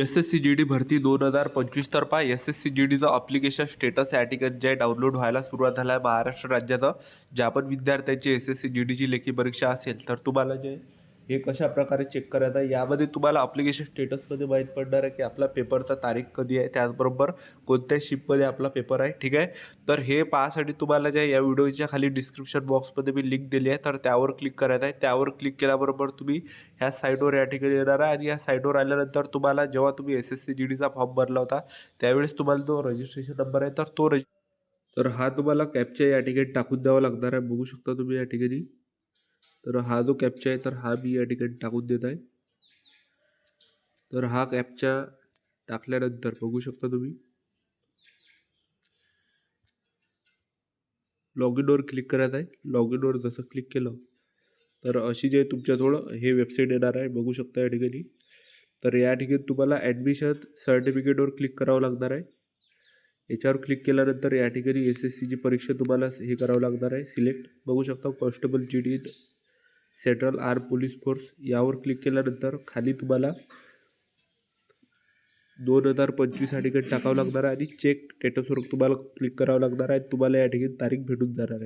S S C G D भरती दोन हजार पंचवीस तर एस एस सी जी डीचं अप्लिकेशन स्टेटस या ठिकाणी जे आहे डाउनलोड व्हायला सुरुवात झाला आहे महाराष्ट्र राज्याचं. ज्या पण विद्यार्थ्यांची एस एस सी जी डीची लेखी परीक्षा असेल तर तुम्हाला जे हे कशा प्रकारे चेक करायचं आहे? यामध्ये तुम्हाला अप्लिकेशन स्टेटसमध्ये माहीत पडणार आहे की आपला पेपरचा तारीख कधी आहे त्याचबरोबर कोणत्या शिपमध्ये आपला पेपर आहे ठीक आहे? तर हे पाहासाठी तुम्हाला ज्या या व्हिडिओच्या खाली डिस्क्रिप्शन बॉक्समध्ये मी लिंक दिली आहे तर त्यावर क्लिक करायचं आहे. त्यावर क्लिक केल्याबरोबर तुम्ही ह्या साईटवर या ठिकाणी येणार आहे आणि या साईटवर आल्यानंतर तुम्हाला जेव्हा तुम्ही एस एस सी जी डीचा फॉर्म भरला होता त्यावेळेस तुम्हाला जो रजिस्ट्रेशन नंबर आहे तर तो रजि तर हा तुम्हाला कॅपच्या या ठिकाणी टाकून द्यावा लागणार आहे. बघू शकता तुम्ही या ठिकाणी. तर हा जो कॅपचा आहे तर हा मी या ठिकाणी टाकून देत आहे. तर हा कॅपचा टाकल्यानंतर बघू शकता तुम्ही. लॉग इनवर क्लिक करायचं आहे. लॉग इनवर जसं क्लिक केलं तर अशी जे तुमच्याजवळ हे वेबसाईट येणार आहे बघू शकता या ठिकाणी. तर या ठिकाणी तुम्हाला ॲडमिशन सर्टिफिकेटवर क्लिक करावं लागणार आहे. याच्यावर क्लिक केल्यानंतर या ठिकाणी एस एस सीची परीक्षा तुम्हाला हे करावं लागणार आहे. सिलेक्ट बघू शकता constable G D central R police force यावर क्लिक केल्यानंतर खाली तुम्हाला दोन हजार पंचवीस या टाकावं लागणार आहे आणि चेक स्टेटसवर तुम्हाला क्लिक करावं लागणार आहे. तुम्हाला या ठिकाणी तारीख भेटून जाणार आहे.